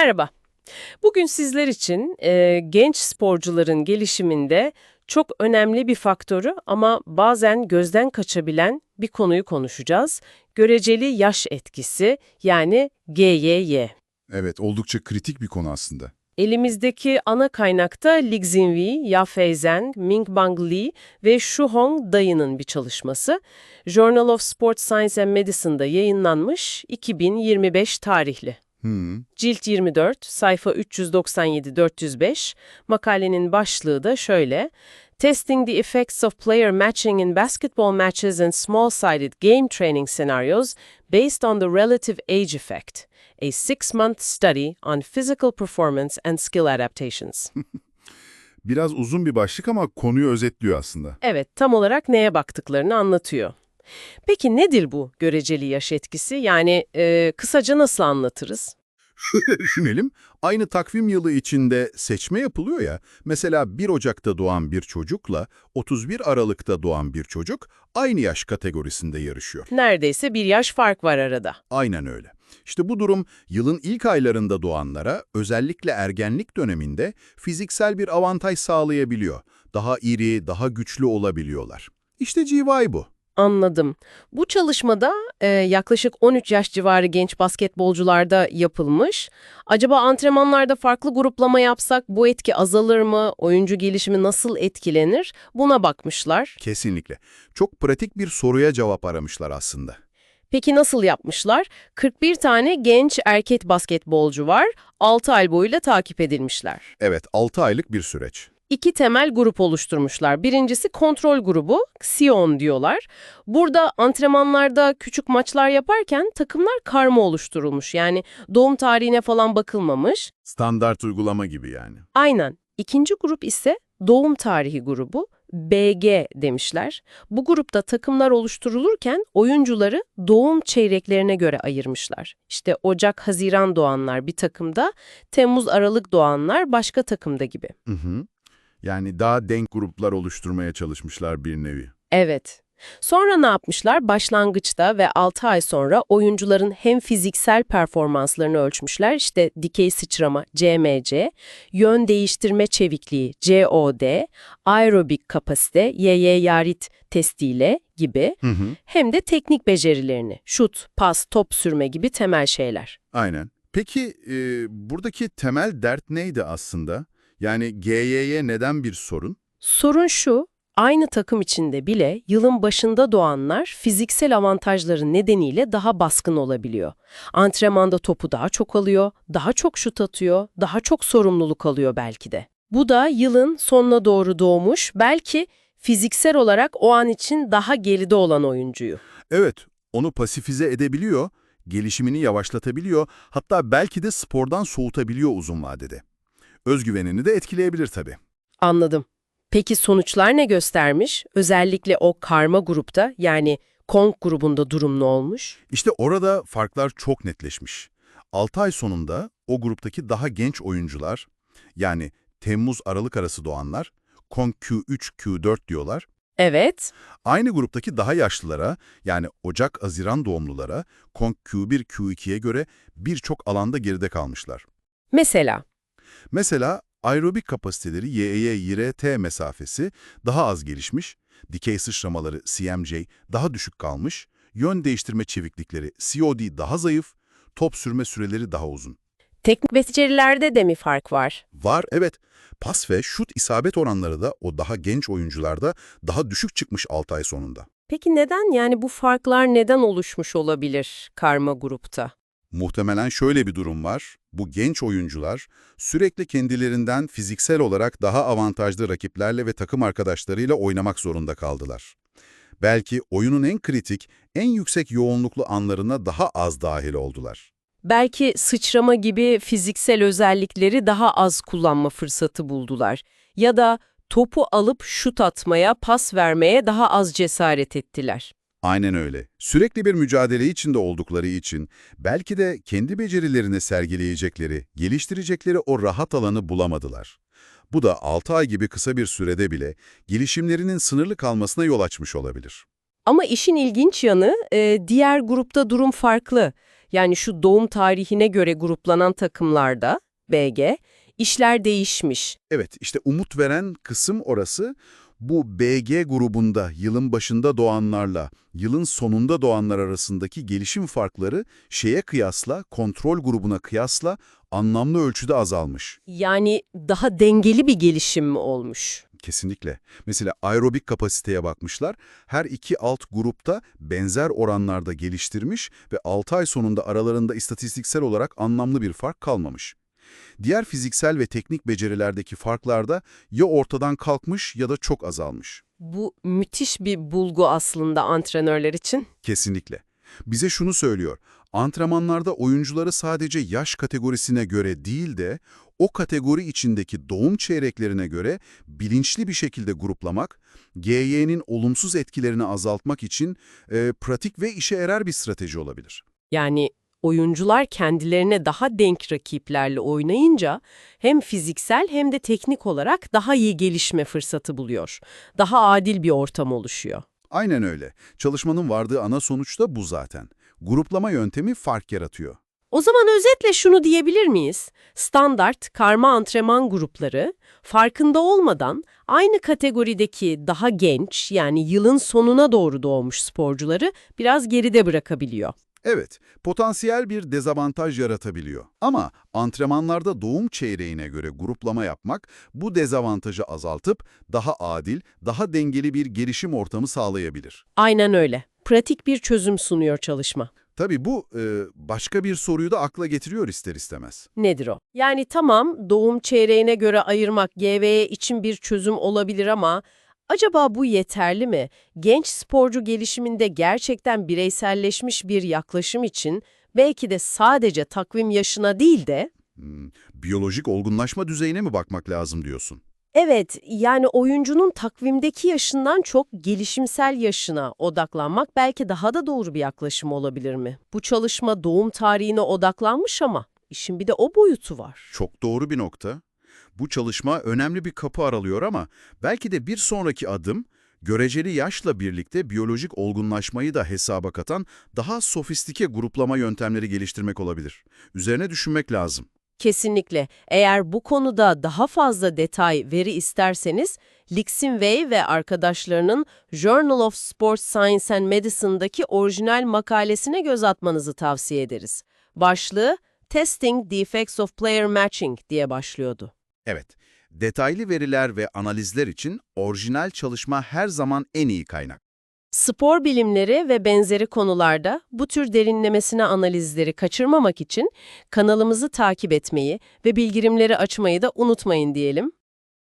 Merhaba. Bugün sizler için e, genç sporcuların gelişiminde çok önemli bir faktörü ama bazen gözden kaçabilen bir konuyu konuşacağız. Göreceli yaş etkisi yani GYY. Evet, oldukça kritik bir konu aslında. Elimizdeki ana kaynakta Li Xinhui, Yafei Zhang, Mingbang Li ve Shuhong Dai'nin bir çalışması. Journal of Sports Science and Medicine'da yayınlanmış 2025 tarihli. Hmm, Cilt 24, sayfa 397-405, makalenin başlığı da şöyle. Testing the effects of player matching in basketball matches and small-sided game training scenarios based on the relative age effect. A six-month study on physical performance and skill adaptations. biraz uzun bir başlık ama konuyu özetliyor aslında. Evet, tam olarak neye baktıklarını anlatıyor. Peki nedir bu göreceli yaş etkisi? Yani e, kısaca nasıl anlatırız? Düşünelim, aynı takvim yılı içinde seçme yapılıyor ya, mesela 1 Ocak'ta doğan bir çocukla 31 Aralık'ta doğan bir çocuk aynı yaş kategorisinde yarışıyor. Neredeyse bir yaş fark var arada. Aynen öyle. İşte bu durum yılın ilk aylarında doğanlara özellikle ergenlik döneminde fiziksel bir avantaj sağlayabiliyor. Daha iri, daha güçlü olabiliyorlar. İşte GY bu. Anladım. Bu çalışmada e, yaklaşık 13 yaş civarı genç basketbolcularda yapılmış. Acaba antrenmanlarda farklı gruplama yapsak bu etki azalır mı? Oyuncu gelişimi nasıl etkilenir? Buna bakmışlar. Kesinlikle. Çok pratik bir soruya cevap aramışlar aslında. Peki nasıl yapmışlar? 41 tane genç erkek basketbolcu var. 6 ay boyuyla takip edilmişler. Evet, 6 aylık bir süreç. İki temel grup oluşturmuşlar. Birincisi kontrol grubu, Sion diyorlar. Burada antrenmanlarda küçük maçlar yaparken takımlar karma oluşturulmuş. Yani doğum tarihine falan bakılmamış. Standart uygulama gibi yani. Aynen. İkinci grup ise doğum tarihi grubu, BG demişler. Bu grupta takımlar oluşturulurken oyuncuları doğum çeyreklerine göre ayırmışlar. İşte Ocak-Haziran doğanlar bir takımda, Temmuz-Aralık doğanlar başka takımda gibi. Hı hı. Yani daha denk gruplar oluşturmaya çalışmışlar bir nevi. Evet. Sonra ne yapmışlar? Başlangıçta ve 6 ay sonra oyuncuların hem fiziksel performanslarını ölçmüşler, işte dikey sıçrama CMC, yön değiştirme çevikliği COD, aerobik kapasite YY Yarit testiyle gibi, Hı hı. hem de teknik becerilerini, şut, pas, top sürme gibi temel şeyler. Aynen. Peki e, buradaki temel dert neydi aslında? Yani GY'ye neden bir sorun? Sorun şu, aynı takım içinde bile yılın başında doğanlar fiziksel avantajları nedeniyle daha baskın olabiliyor. Antrenmanda topu daha çok alıyor, daha çok şut atıyor, daha çok sorumluluk alıyor belki de. Bu da yılın sonuna doğru doğmuş, belki fiziksel olarak o an için daha geride olan oyuncuyu. Evet, onu pasifize edebiliyor, gelişimini yavaşlatabiliyor, hatta belki de spordan soğutabiliyor uzun vadede. Özgüvenini de etkileyebilir tabii. Anladım. Peki sonuçlar ne göstermiş? Özellikle o karma grupta yani Kong grubunda durum ne olmuş? İşte orada farklar çok netleşmiş. 6 ay sonunda o gruptaki daha genç oyuncular, yani Temmuz-Aralık arası doğanlar, Kong Q3, Q4 diyorlar, Evet, aynı gruptaki daha yaşlılara, yani Ocak-Haziran doğumlulara, Kong Q1, Q2'ye göre birçok alanda geride kalmışlar. mesela Mesela aerobik kapasiteleri YEY-YRT mesafesi daha az gelişmiş, dikey sıçramaları CMJ daha düşük kalmış, yön değiştirme çeviklikleri COD daha zayıf, top sürme süreleri daha uzun. teknik becerilerde de mi fark var? Var evet, pas ve şut isabet oranları da o daha genç oyuncularda daha düşük çıkmış 6 ay sonunda. Peki neden yani bu farklar neden oluşmuş olabilir karma grupta? Muhtemelen şöyle bir durum var. Bu genç oyuncular sürekli kendilerinden fiziksel olarak daha avantajlı rakiplerle ve takım arkadaşlarıyla oynamak zorunda kaldılar. Belki oyunun en kritik, en yüksek yoğunluklu anlarına daha az dahil oldular. Belki sıçrama gibi fiziksel özellikleri daha az kullanma fırsatı buldular. Ya da topu alıp şut atmaya, pas vermeye daha az cesaret ettiler. Aynen öyle. Sürekli bir mücadele içinde oldukları için belki de kendi becerilerini sergileyecekleri, geliştirecekleri o rahat alanı bulamadılar. Bu da 6 ay gibi kısa bir sürede bile gelişimlerinin sınırlı kalmasına yol açmış olabilir. Ama işin ilginç yanı e, diğer grupta durum farklı. Yani şu doğum tarihine göre gruplanan takımlarda, BG, işler değişmiş. Evet, işte umut veren kısım orası. Bu BG grubunda yılın başında doğanlarla yılın sonunda doğanlar arasındaki gelişim farkları şeye kıyasla, kontrol grubuna kıyasla anlamlı ölçüde azalmış. Yani daha dengeli bir gelişim mi olmuş? Kesinlikle. Mesela aerobik kapasiteye bakmışlar. Her iki alt grupta benzer oranlarda geliştirmiş ve 6 ay sonunda aralarında istatistiksel olarak anlamlı bir fark kalmamış. Diğer fiziksel ve teknik becerilerdeki farklar da ya ortadan kalkmış ya da çok azalmış. Bu müthiş bir bulgu aslında antrenörler için. Kesinlikle. Bize şunu söylüyor. Antrenmanlarda oyuncuları sadece yaş kategorisine göre değil de o kategori içindeki doğum çeyreklerine göre bilinçli bir şekilde gruplamak, GY'nin olumsuz etkilerini azaltmak için e, pratik ve işe yarar bir strateji olabilir. Yani oyuncular kendilerine daha denk rakiplerle oynayınca hem fiziksel hem de teknik olarak daha iyi gelişme fırsatı buluyor. Daha adil bir ortam oluşuyor. Aynen öyle. Çalışmanın vardığı ana sonuç da bu zaten. Gruplama yöntemi fark yaratıyor. O zaman özetle şunu diyebilir miyiz? Standart karma antrenman grupları farkında olmadan aynı kategorideki daha genç yani yılın sonuna doğru doğmuş sporcuları biraz geride bırakabiliyor. Evet, potansiyel bir dezavantaj yaratabiliyor. Ama antrenmanlarda doğum çeyreğine göre gruplama yapmak bu dezavantajı azaltıp daha adil, daha dengeli bir gelişim ortamı sağlayabilir. Aynen öyle. Pratik bir çözüm sunuyor çalışma. Tabii bu e, başka bir soruyu da akla getiriyor ister istemez. Nedir o? Yani tamam doğum çeyreğine göre ayırmak GVE için bir çözüm olabilir ama acaba bu yeterli mi? Genç sporcu gelişiminde gerçekten bireyselleşmiş bir yaklaşım için belki de sadece takvim yaşına değil de Hmm, biyolojik olgunlaşma düzeyine mi bakmak lazım diyorsun? Evet, yani oyuncunun takvimdeki yaşından çok gelişimsel yaşına odaklanmak belki daha da doğru bir yaklaşım olabilir mi? Bu çalışma doğum tarihine odaklanmış ama işin bir de o boyutu var. Çok doğru bir nokta. Bu çalışma önemli bir kapı aralıyor ama belki de bir sonraki adım göreceli yaşla birlikte biyolojik olgunlaşmayı da hesaba katan daha sofistike gruplama yöntemleri geliştirmek olabilir. Üzerine düşünmek lazım. Kesinlikle. Eğer bu konuda daha fazla detay, veri isterseniz, Lixin Wei ve arkadaşlarının Journal of Sports Science and Medicine'daki orijinal makalesine göz atmanızı tavsiye ederiz. Başlığı Testing the Effects of Player Matching diye başlıyordu. Evet, detaylı veriler ve analizler için orijinal çalışma her zaman en iyi kaynak. Spor bilimleri ve benzeri konularda bu tür derinlemesine analizleri kaçırmamak için kanalımızı takip etmeyi ve bildirimleri açmayı da unutmayın diyelim.